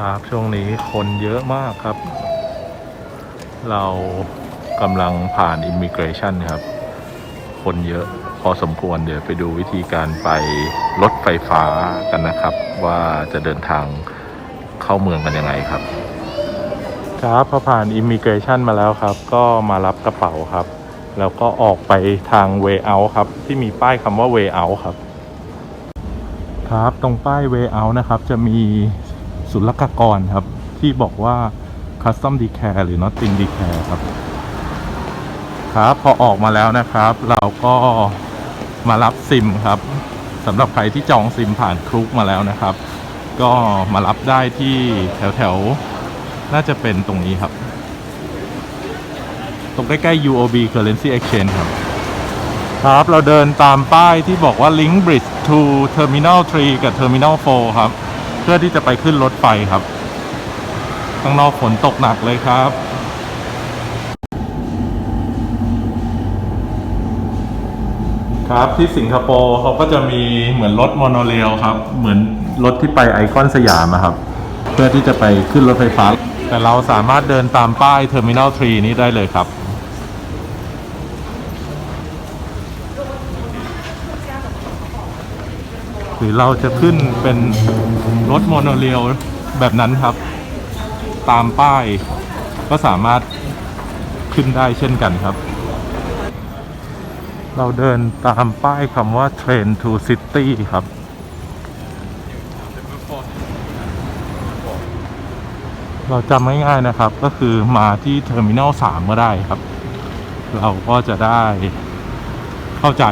ครับ ช่วงนี้คนเยอะมากครับ เรากำลังผ่านอิมิเกรชันครับ คนเยอะพอสมควรเดี๋ยวไปดูวิธีการไปรถไฟฟ้ากันนะครับ ว่าจะเดินทางเข้าเมืองกันยังไงครับ ครับพอผ่านอิมิเกรชันมาแล้วครับ ก็มารับกระเป๋าครับ แล้วก็ออกไปทาง way out ครับ ที่มีป้ายคำว่า way out ครับ ครับตรงป้าย way out นะครับ จะมี ศุลกากรครับ ที่บอกว่า custom declare หรือ nothing declare ครับ ครับพอออกมาแล้วนะครับ เราก็มารับซิมครับสำหรับใครที่จองซิมผ่านคลุกมาแล้วนะครับ ก็มารับได้ที่แถวแถวๆน่าจะเป็นตรงนี้ครับ ตรงใกล้ๆ UOB Currency Exchange ครับ ครับเราเดินตามป้ายที่บอกว่า Link Bridge to Terminal 3 กับ Terminal 4 ครับ เพื่อที่จะไปขึ้นรถไฟครับ ข้างนอกฝนตกหนักเลยครับครับที่สิงคโปร์เขาก็จะมีเหมือนรถโมโนเรลครับ เหมือนรถที่ไปไอคอนสยามอะครับ เพื่อที่จะไปขึ้นรถไฟฟ้า แต่เราสามารถเดินตามป้าย Terminal 3นี้ได้เลยครับ หรือเราจะขึ้นเป็นรถโมโนเรลแบบนั้นครับ ตามป้ายก็สามารถขึ้นได้เช่นกันครับ เราเดินตามป้ายคำว่า Train to City ครับ เราจำง่ายๆนะครับก็คือมาที่เทอร์มินอล3ก็ได้ครับ เราก็จะได้เข้าใจ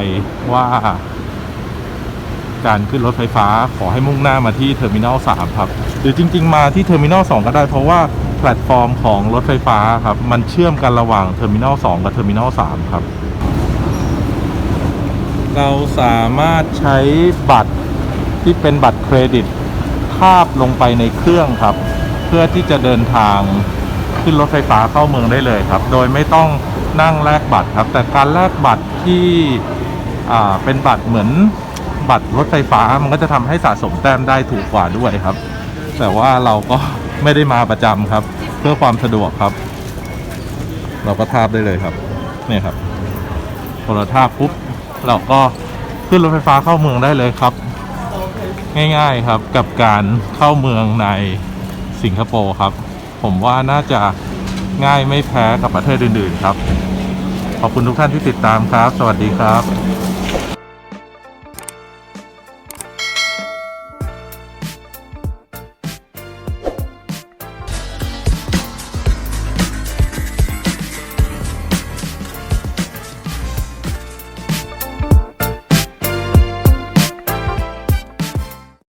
ว่า การขึ้นรถไฟฟ้าขอให้มุ่งหน้ามาที่เทอร์มินอล3ครับหรือจริง ๆ มาที่เทอร์มินอล2ก็ได้เพราะว่าแพลตฟอร์มของรถไฟฟ้าครับ มันเชื่อมกันระหว่างเทอร์มินอล2กับเทอร์มินอล3ครับ เราสามารถใช้บัตรที่เป็นบัตรเครดิตทาบลงไปในเครื่องครับ เพื่อที่จะเดินทางขึ้นรถไฟฟ้าเข้าเมืองได้เลยครับ โดยไม่ต้องนั่งแลกบัตรครับ แต่การแลกบัตรที่เป็นบัตรเหมือน บัตรรถไฟฟ้ามันก็จะทำให้สะสมแต้มได้ถูกกว่าด้วยครับ แต่ว่าเราก็ไม่ได้มาประจำครับ เพื่อความสะดวกครับ เราก็ทาบได้เลยครับเนี่ยครับพอเราทาบปุ๊บเราก็ขึ้นรถไฟฟ้าเข้าเมืองได้เลยครับ ง่ายๆครับกับการเข้าเมืองในสิงคโปร์ครับ ผมว่าน่าจะง่ายไม่แพ้กับประเทศอื่นๆครับ ขอบคุณทุกท่านที่ติดตามครับ สวัสดีครับ